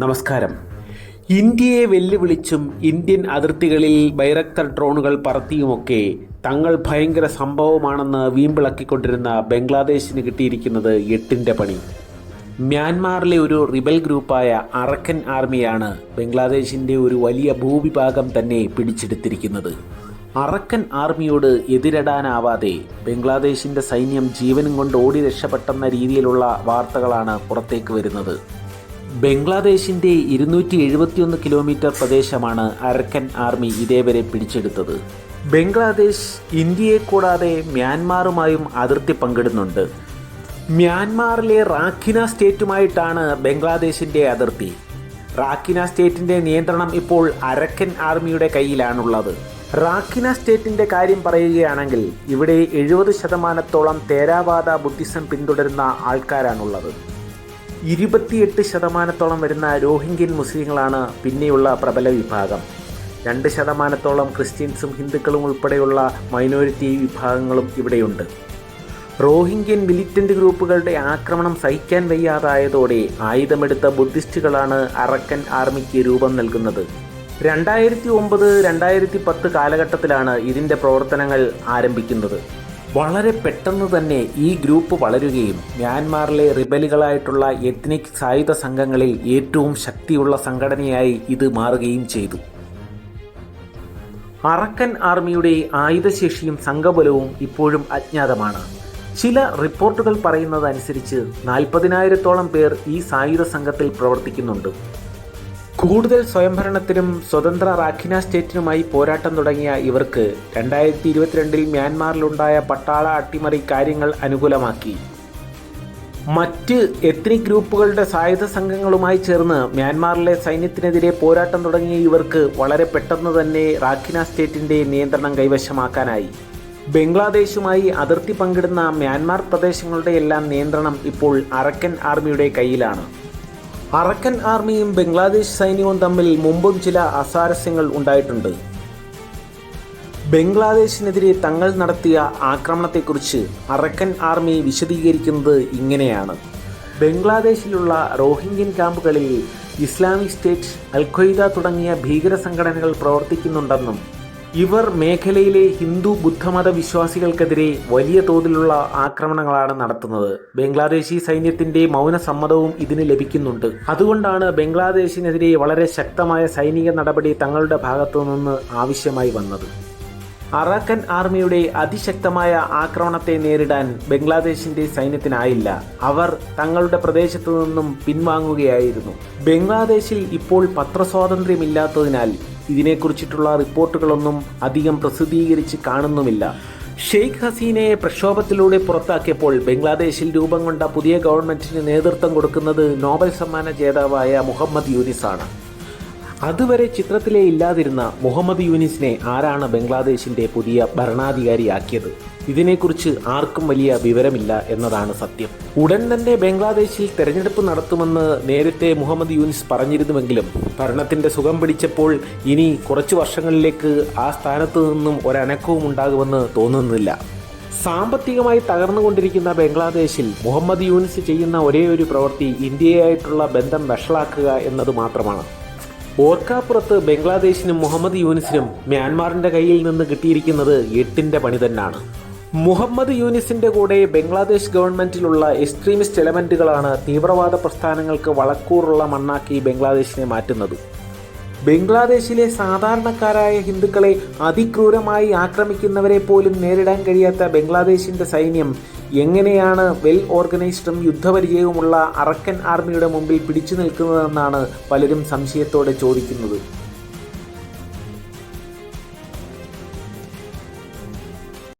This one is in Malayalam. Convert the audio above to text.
നമസ്കാരം. ഇന്ത്യയെ വെല്ലുവിളിച്ചും ഇന്ത്യൻ അതിർത്തികളിൽ ബൈറക്തർ ഡ്രോണുകൾ പറത്തിയുമൊക്കെ തങ്ങൾ ഭയങ്കര സംഭവമാണെന്ന് വീമ്പിളക്കിക്കൊണ്ടിരുന്ന ബംഗ്ലാദേശിന് കിട്ടിയിരിക്കുന്നത് എട്ടിന്റെ പണി. മ്യാൻമാറിലെ ഒരു റിബൽ ഗ്രൂപ്പായ അറക്കൻ ആർമിയാണ് ബംഗ്ലാദേശിന്റെ ഒരു വലിയ ഭൂവിഭാഗം തന്നെ പിടിച്ചെടുത്തിരിക്കുന്നത്. അറക്കൻ ആർമിയോട് എതിരിടാനാവാതെ ബംഗ്ലാദേശിന്റെ സൈന്യം ജീവനും കൊണ്ട് ഓടി രക്ഷപ്പെട്ടെന്ന രീതിയിലുള്ള വാർത്തകളാണ് പുറത്തേക്ക് വരുന്നത്. ബംഗ്ലാദേശിന്റെ ഇരുന്നൂറ്റി എഴുപത്തിയൊന്ന് കിലോമീറ്റർ പ്രദേശമാണ് അരക്കൻ ആർമി ഇതേവരെ പിടിച്ചെടുത്തത്. ബംഗ്ലാദേശ് ഇന്ത്യയെ കൂടാതെ മ്യാൻമാറുമായും അതിർത്തി പങ്കിടുന്നുണ്ട്. മ്യാൻമാറിലെ റാഖിന സ്റ്റേറ്റുമായിട്ടാണ് ബംഗ്ലാദേശിന്റെ അതിർത്തി. റാഖിന സ്റ്റേറ്റിന്റെ നിയന്ത്രണം ഇപ്പോൾ അരക്കൻ ആർമിയുടെ കയ്യിലാണുള്ളത്. റാഖിന സ്റ്റേറ്റിന്റെ കാര്യം പറയുകയാണെങ്കിൽ ഇവിടെ എഴുപത് ശതമാനത്തോളം തേരാവാദ ബുദ്ധിസം പിന്തുടരുന്ന ആൾക്കാരാണുള്ളത്. ഇരുപത്തിയെട്ട് ശതമാനത്തോളം വരുന്ന രോഹിംഗ്യൻ മുസ്ലിങ്ങളാണ് പിന്നെയുള്ള പ്രബല വിഭാഗം. രണ്ട് ശതമാനത്തോളം ക്രിസ്ത്യൻസും ഹിന്ദുക്കളും ഉൾപ്പെടെയുള്ള മൈനോരിറ്റി വിഭാഗങ്ങളും ഇവിടെയുണ്ട്. റോഹിംഗ്യൻ മിലിറ്റന്റ് ഗ്രൂപ്പുകളുടെ ആക്രമണം സഹിക്കാൻ വയ്യാതായതോടെ ആയുധമെടുത്ത ബുദ്ധിസ്റ്റുകളാണ് അറക്കൻ ആർമിക്ക് രൂപം നൽകുന്നത്. രണ്ടായിരത്തി ഒമ്പത് രണ്ടായിരത്തി പത്ത് കാലഘട്ടത്തിലാണ് ഇതിന്റെ പ്രവർത്തനങ്ങൾ ആരംഭിക്കുന്നത്. വളരെ പെട്ടെന്ന് തന്നെ ഈ ഗ്രൂപ്പ് വളരുകയും മ്യാൻമാറിലെ റിബലുകളായിട്ടുള്ള എത്നിക് സായുധ സംഘങ്ങളിൽ ഏറ്റവും ശക്തിയുള്ള സംഘടനയായി ഇത് മാറുകയും ചെയ്തു. അറക്കൻ ആർമിയുടെ ആയുധശേഷിയും സംഘബലവും ഇപ്പോഴും അജ്ഞാതമാണ്. ചില റിപ്പോർട്ടുകൾ പറയുന്നതനുസരിച്ച് നാൽപ്പതിനായിരത്തോളം പേർ ഈ സായുധ സംഘത്തിൽ പ്രവർത്തിക്കുന്നുണ്ട്. കൂടുതൽ സ്വയംഭരണത്തിനും സ്വതന്ത്ര റാഖിന സ്റ്റേറ്റിനുമായി പോരാട്ടം തുടങ്ങിയ ഇവർക്ക് രണ്ടായിരത്തി ഇരുപത്തിരണ്ടിൽ മ്യാൻമാറിലുണ്ടായ പട്ടാള അട്ടിമറി കാര്യങ്ങൾ അനുകൂലമാക്കി. മറ്റ് എത്നിക് ഗ്രൂപ്പുകളുടെ സായുധ സംഘങ്ങളുമായി ചേർന്ന് മ്യാൻമാറിലെ സൈന്യത്തിനെതിരെ പോരാട്ടം തുടങ്ങിയ ഇവർക്ക് വളരെ പെട്ടെന്ന് തന്നെ റാഖിന സ്റ്റേറ്റിന്റെ നിയന്ത്രണം കൈവശമാക്കാനായി. ബംഗ്ലാദേശുമായി അതിർത്തി പങ്കിടുന്ന മ്യാൻമാർ പ്രദേശങ്ങളുടെ എല്ലാം നിയന്ത്രണം ഇപ്പോൾ അറക്കൻ ആർമിയുടെ കയ്യിലാണ്. അറക്കൻ ആർമിയും ബംഗ്ലാദേശ് സൈന്യവും തമ്മിൽ മുമ്പും ചില അസാരസ്യങ്ങൾ ഉണ്ടായിട്ടുണ്ട്. ബംഗ്ലാദേശിനെതിരെ തങ്ങൾ നടത്തിയ ആക്രമണത്തെക്കുറിച്ച് അറക്കൻ ആർമി വിശദീകരിക്കുന്നത് ഇങ്ങനെയാണ്. ബംഗ്ലാദേശിലുള്ള റോഹിംഗ്യൻ ക്യാമ്പുകളിൽ ഇസ്ലാമിക് സ്റ്റേറ്റ് അൽഖയ്ദ തുടങ്ങിയ ഭീകര സംഘടനകൾ പ്രവർത്തിക്കുന്നുണ്ടെന്നും ഇവർ മേഖലയിലെ ഹിന്ദു ബുദ്ധമത വിശ്വാസികൾക്കെതിരെ വലിയ തോതിലുള്ള ആക്രമണങ്ങളാണ് നടത്തുന്നത്. ബംഗ്ലാദേശി സൈന്യത്തിന്റെ മൗന സമ്മതവും ഇതിന് ലഭിക്കുന്നുണ്ട്. അതുകൊണ്ടാണ് ബംഗ്ലാദേശിനെതിരെ വളരെ ശക്തമായ സൈനിക നടപടി തങ്ങളുടെ ഭാഗത്തു നിന്ന് ആവശ്യമായി വന്നത്. അറാക്കൻ ആർമിയുടെ അതിശക്തമായ ആക്രമണത്തെ നേരിടാൻ ബംഗ്ലാദേശിന്റെ സൈന്യത്തിനായില്ല. അവർ തങ്ങളുടെ പ്രദേശത്തു നിന്നും പിൻവാങ്ങുകയായിരുന്നു. ബംഗ്ലാദേശിൽ ഇപ്പോൾ പത്രസ്വാതന്ത്ര്യമില്ലാത്തതിനാൽ ഇതിനെക്കുറിച്ചിട്ടുള്ള റിപ്പോർട്ടുകളൊന്നും അധികം പ്രസിദ്ധീകരിച്ച് കാണുന്നുമില്ല. ഷെയ്ഖ് ഹസീനയെ പ്രക്ഷോഭത്തിലൂടെ പുറത്താക്കിയപ്പോൾ ബംഗ്ലാദേശിൽ രൂപം കൊണ്ട പുതിയ ഗവൺമെന്റിന് നേതൃത്വം കൊടുക്കുന്നത് നോബൽ സമ്മാന ജേതാവായ മുഹമ്മദ് യൂനിസാണ്. അതുവരെ ചിത്രത്തിലെ ഇല്ലാതിരുന്ന മുഹമ്മദ് യൂനിസിനെ ആരാണ് ബംഗ്ലാദേശിന്റെ പുതിയ ഭരണാധികാരിയാക്കിയത്? ഇതിനെക്കുറിച്ച് ആർക്കും വലിയ വിവരമില്ല എന്നതാണ് സത്യം. ഉടൻ തന്നെ ബംഗ്ലാദേശിൽ തെരഞ്ഞെടുപ്പ് നടത്തുമെന്ന് നേരത്തെ മുഹമ്മദ് യൂനിസ് പറഞ്ഞിരുന്നുവെങ്കിലും ഭരണത്തിന്റെ സുഖം പിടിച്ചപ്പോൾ ഇനി കുറച്ചു വർഷങ്ങളിലേക്ക് ആ സ്ഥാനത്തു നിന്നും ഒരനക്കവും ഉണ്ടാകുമെന്ന് തോന്നുന്നില്ല. സാമ്പത്തികമായി തകർന്നുകൊണ്ടിരിക്കുന്ന ബംഗ്ലാദേശിൽ മുഹമ്മദ് യൂനിസ് ചെയ്യുന്ന ഒരേ ഒരു പ്രവൃത്തി ഇന്ത്യയായിട്ടുള്ള ബന്ധം വഷളാക്കുക എന്നത് മാത്രമാണ്. ഓർക്കാപ്പുറത്ത് ബംഗ്ലാദേശിനും മുഹമ്മദ് യൂനിസിനും മ്യാൻമാറിന്റെ കയ്യിൽ നിന്ന് കിട്ടിയിരിക്കുന്നത് എട്ടിന്റെ പണി തന്നെയാണ് മുഹമ്മദ് യൂനിസിന്റെ കൂടെ ബംഗ്ലാദേശ് ഗവൺമെന്റിലുള്ള എക്സ്ട്രീമിസ്റ്റ് എലമെന്റുകളാണ് തീവ്രവാദ പ്രസ്ഥാനങ്ങൾക്ക് വളക്കൂറുള്ള മണ്ണാക്കി ബംഗ്ലാദേശിനെ മാറ്റുന്നത്. ബംഗ്ലാദേശിലെ സാധാരണക്കാരായ ഹിന്ദുക്കളെ അതിക്രൂരമായി ആക്രമിക്കുന്നവരെ പോലും നേരിടാൻ കഴിയാത്ത ബംഗ്ലാദേശിന്റെ സൈന്യം എങ്ങനെയാണ് വെൽ ഓർഗനൈസ്ഡും യുദ്ധപരിചയവുമുള്ള അറക്കൻ ആർമിയുടെ മുമ്പിൽ പിടിച്ചു നിൽക്കുന്നതെന്നാണ് പലരും സംശയത്തോടെ ചോദിക്കുന്നത്.